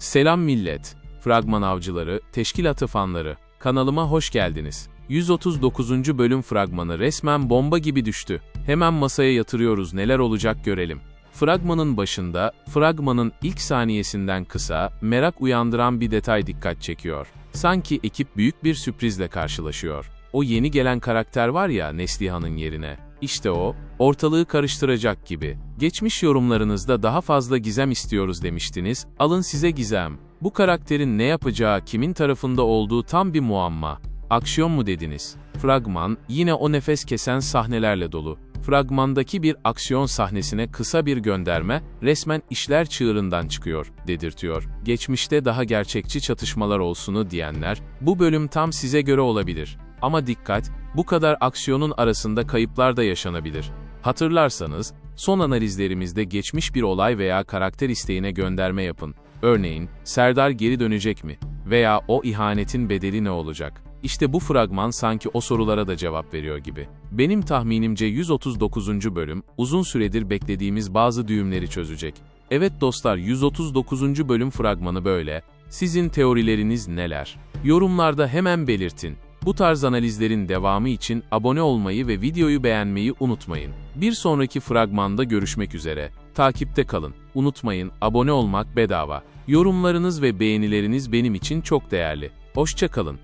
Selam millet, fragman avcıları, teşkilatı fanları, kanalıma hoş geldiniz. 139. bölüm fragmanı resmen bomba gibi düştü. Hemen masaya yatırıyoruz neler olacak görelim. Fragmanın başında, fragmanın ilk saniyesinden kısa, merak uyandıran bir detay dikkat çekiyor. Sanki ekip büyük bir sürprizle karşılaşıyor. O yeni gelen karakter var ya Neslihan'ın yerine. İşte o, ortalığı karıştıracak gibi. Geçmiş yorumlarınızda daha fazla gizem istiyoruz demiştiniz, alın size gizem. Bu karakterin ne yapacağı, kimin tarafında olduğu tam bir muamma. Aksiyon mu dediniz? Fragman, yine o nefes kesen sahnelerle dolu. Fragmandaki bir aksiyon sahnesine kısa bir gönderme, resmen işler çığırından çıkıyor, dedirtiyor. Geçmişte daha gerçekçi çatışmalar olsunu diyenler, bu bölüm tam size göre olabilir. Ama dikkat, bu kadar aksiyonun arasında kayıplar da yaşanabilir. Hatırlarsanız, son analizlerimizde geçmiş bir olay veya karakter isteğine gönderme yapın. Örneğin, Serdar geri dönecek mi? Veya o ihanetin bedeli ne olacak? İşte bu fragman sanki o sorulara da cevap veriyor gibi. Benim tahminimce 139. bölüm, uzun süredir beklediğimiz bazı düğümleri çözecek. Evet dostlar 139. bölüm fragmanı böyle. Sizin teorileriniz neler? Yorumlarda hemen belirtin. Bu tarz analizlerin devamı için abone olmayı ve videoyu beğenmeyi unutmayın. Bir sonraki fragmanda görüşmek üzere. Takipte kalın. Unutmayın, abone olmak bedava. Yorumlarınız ve beğenileriniz benim için çok değerli. Hoşça kalın.